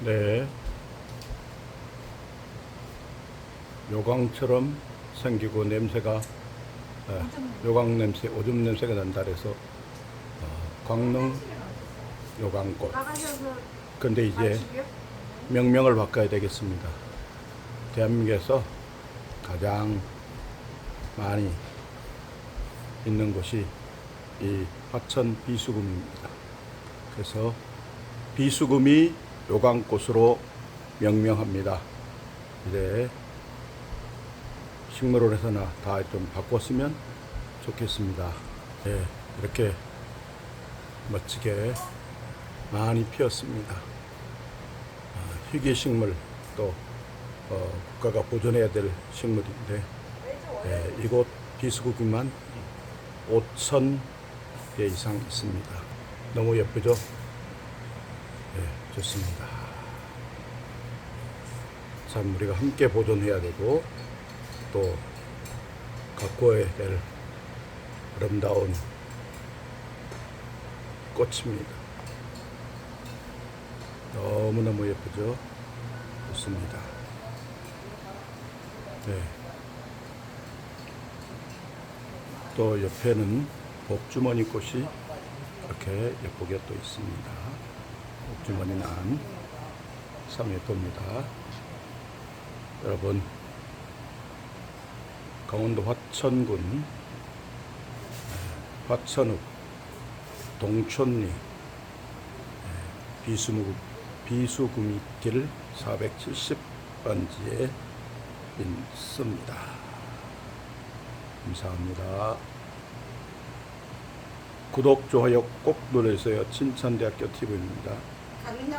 네. 요강처럼 생기고 냄새가 어, 요강 냄새, 오줌 냄새가 난다 그래서 어, 광릉 요강꽃. 근데 이제? 명명을 바꿔야 되겠습니다. 대한민국에서 가장 많이 있는 곳이 이 화천 비수금입니다. 그래서 비수금이 요강꽃으로 명명합니다. 이제 식물원에서나 다 좀 바꿨으면 좋겠습니다. 네, 이렇게 멋지게 많이 피었습니다. 아, 희귀식물 또 어, 국가가 보존해야 될 식물인데 예, 이곳 비수국이만 5천 개 이상 있습니다. 너무 예쁘죠? 예, 좋습니다. 참 우리가 함께 보존해야 되고 또 가꿔야 될 아름다운 꽃입니다. 너무너무 예쁘죠? 좋습니다. 네. 또 옆에는 복주머니 꽃이 이렇게 예쁘게 또 있습니다. 복주머니 난참 예쁩니다. 여러분, 강원도 화천군 네, 화천읍 동촌리 비수무, 비수구미길 470번지에 있습니다. 감사합니다. 구독, 좋아요 꼭 눌러주세요. 칭찬대학교 TV입니다. Sabina